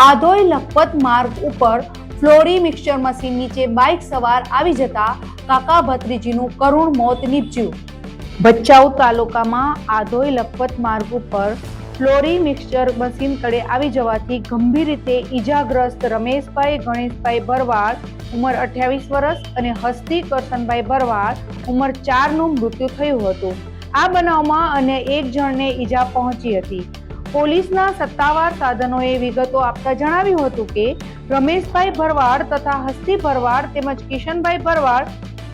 આધોઈ લખપત માર્ગ ઉપર ફ્લોરી મિક્સર મશીન નીચે બાઇક સવાર આવી જતા કાકા ભત્રીજીનું કરુણ મોત નીપજ્યું. ભચાઉ તાલુકામાં આધોઈ લખપત માર્ગ ઉપર ફ્લોરી મિક્સર મશીન તળે આવી જવાથી ગંભીર રીતે ઈજાગ્રસ્ત રમેશભાઈ, ગણેશભાઈ ભરવાડ ઉંમર અઠ્યાવીસ વર્ષ અને હસ્તી કરશનભાઈ ભરવાડ ઉંમર ચારનું મૃત્યુ થયું હતું. આ બનાવમાં અન્ય એક જણને ઈજા પહોંચી હતી. પોલીસના સત્તાવાર સાધનોએ વિગતો આપતા જણાવ્યું હતું કે, રમેશભાઈ ભરવાડ તથા હસ્તી ભરવાડ તેમજ કિશનભાઈ ભરવાડ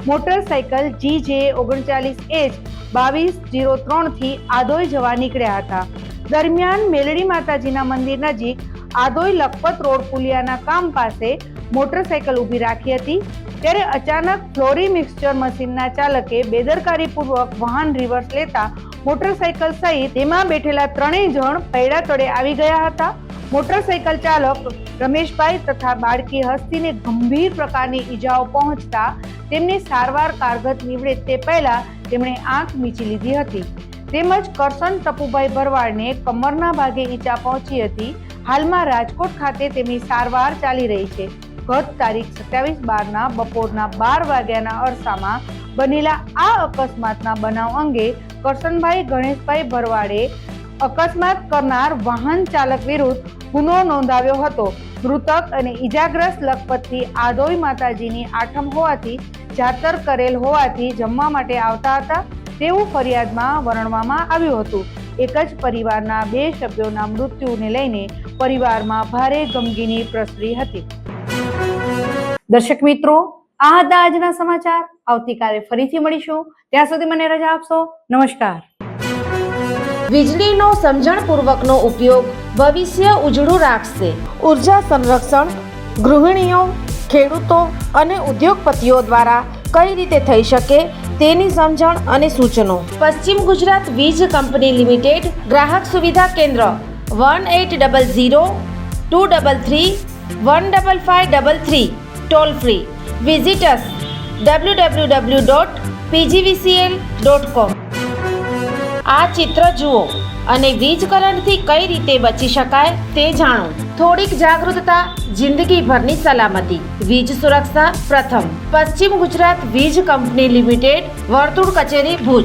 મોટરસાયકલ જી જે ઓગણચાલીસ એચ બાવીસ જીરો ત્રણથી આદોઈ જવા નીકળ્યા હતા. દરમિયાન મેલડી માતાજીના મંદિર નજીક આદોઈ લખપત રોડ પુલિયાના કામ પાસે મોટરસાયકલ ઊભી રાખી હતી. ત્યારે અચાનક ફ્લોરી મિક્સચર મશીનના ચાલકે બેદરકારીપૂર્વક વાહન રિવર્સ લેતા મોટરસાયકલ સહિત તેમાં બેઠેલા ત્રણેય જણ પૈડા તળે આવી ગયા હતા. મોટરસાયકલ ચાલક રમેશભાઈ તથા બાળકી હસ્તીને ગંભીર પ્રકારની ઈજાઓ પહોંચતા તેમની સારવાર કારગત નીવડે તે પહેલા તેમણે આંખ મીચી લીધી હતી. તેમજ કરસન ટપુભાઈ ભરવાડને કમરના ભાગે ઈજા પહોંચી હતી. હાલમાં રાજકોટ ખાતે તેમની સારવાર ચાલી રહી છે. ગત તારીખ સત્યાવીસ બારના બપોરના બાર વાગ્યાના અરસામાં બનેલા આ અકસ્માતના બનાવ અંગે કરસનભાઈ ગણેશભાઈ ભરવાડે અકસ્માત કરનાર વાહન ચાલક વિરુદ્ધ ગુનો નોંધાવ્યો હતો. મૃતક અને ઈજાગ્રસ્ત લખપતથી આદોઈ માતાજીની આઠમ હોવાથી જાતર કરેલ હોવાથી જમવા માટે આવતા હતા. તેવું ફરિયાદમાં વર્ણવવામાં આવ્યું હતું. એક જ પરિવારના બે સભ્યોના મૃત્યુને લઈને પરિવારમાં ભારે ગમગીની પ્રસરી હતી. દર્શક મિત્રો, આ હતા આજના સમાચાર. આવતીકાલે ફરીથી મળીશું. ત્યાં સુધી મને રજા આપશો. નમસ્કાર. વીજળીનો સમજણપૂર્વકનો ઉપયોગ ભવિષ્ય ઉજળું રાખશે. ઊર્જા સંરક્ષણ, ગૃહિણીઓ, ખેડૂતો અને ઉદ્યોગપતિઓ દ્વારા કઈ રીતે થઈ શકે તેની સમજણ અને સૂચનો. પશ્ચિમ ગુજરાત વીજ કંપની લિમિટેડ ગ્રાહક સુવિધા કેન્દ્ર one eight double zero two double three one double five double three toll free. Visitors W dot PGVCL dot com આ ચિત્ર જુઓ અને વીજ કરંટથી કઈ રીતે બચી શકાય તે જાણો. થોડીક જાગૃતતા, જિંદગીભરની સલામતી. વીજ સુરક્ષા પ્રથમ. પશ્ચિમ ગુજરાત વીજ કંપની લિમિટેડ, વર્તુળ કચેરી ભુજ.